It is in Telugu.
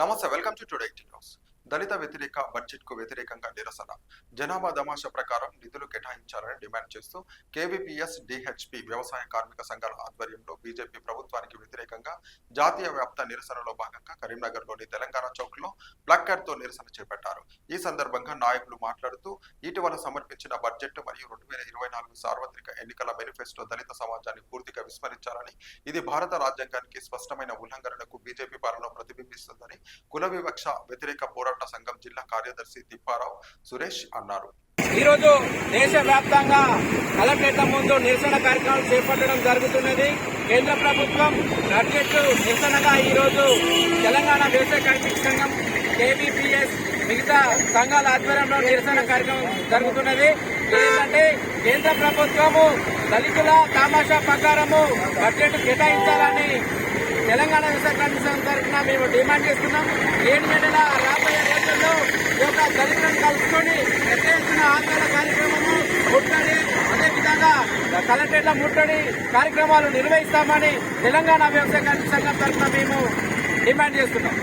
నమస్తే వెల్కమ్ టు టుడే న్యూస్. దళిత వ్యతిరేక బడ్జెట్కు వ్యతిరేకంగా నిరసన. జనాభా దమాష ప్రకారం నిధులు కేటాయించాలని డిమాండ్ చేస్తూ కేవీపీఎస్ డిహెచ్పి వ్యవసాయ కార్మిక సంఘాల ఆధ్వర్యంలో బీజేపీ ప్రభుత్వానికి వ్యతిరేకంగా జాతీయ వ్యాప్త నిరసనలో భాగంగా కరీంనగర్లోని తెలంగాణ చౌక్లో ప్లక్కర్తో నిరసన చేపట్టారు. ఈ సందర్భంగా నాయకులు మాట్లాడుతూ ఇటీవల సమర్పించిన బడ్జెట్ మరియు రెండు వేల ఇరవై నాలుగు సార్వత్రిక ఎన్నికల మేనిఫెస్టో దళిత సమాజాన్ని పూర్తిగా విస్మరించాలని ఇది భారత రాజ్యాంగానికి స్పష్టమైన ఉల్లంఘనలకు బీజేపీ పాలన ప్రతిబింబిస్తుందని కుల వివక్ష వ్యతిరేక పోరాట సంఘం జిల్లా కార్యదర్శి తిప్పారావు సురేష్ అన్నారు. ఈరోజు దేశవ్యాప్తంగా కలెక్టరేట్ల ముందు నిరసన కార్యక్రమాలు చేపట్టడం జరుగుతున్నది. కేంద్ర ప్రభుత్వం బడ్జెట్ నిరసనగా ఈరోజు తెలంగాణ వ్యవసాయ కార్మిక సంఘం కేబీపీఎస్ మిగతా సంఘాల ఆధ్వర్యంలో నిరసన కార్యక్రమం జరుగుతున్నది. ఏంటంటే కేంద్ర ప్రభుత్వము దళితుల తామాషా ప్రకారము బడ్జెట్ కేటాయించాలని తెలంగాణ వ్యవసాయ కార్మిక సంఘం తరఫున మేము డిమాండ్ చేస్తున్నాం. ఏడు నెలల రాబోయే రోజుల్లో ఈ యొక్క దళితులను కలుసుకొని పెద్ద ఎత్తున ఆందోళన కార్యక్రమము ముట్టడి అదేవిధంగా కలెక్టరేట్ల ముట్టడి కార్యక్రమాలు నిర్వహిస్తామని తెలంగాణ వ్యవసాయ కార్మిక సంఘం తరఫున మేము డిమాండ్ చేస్తున్నాం.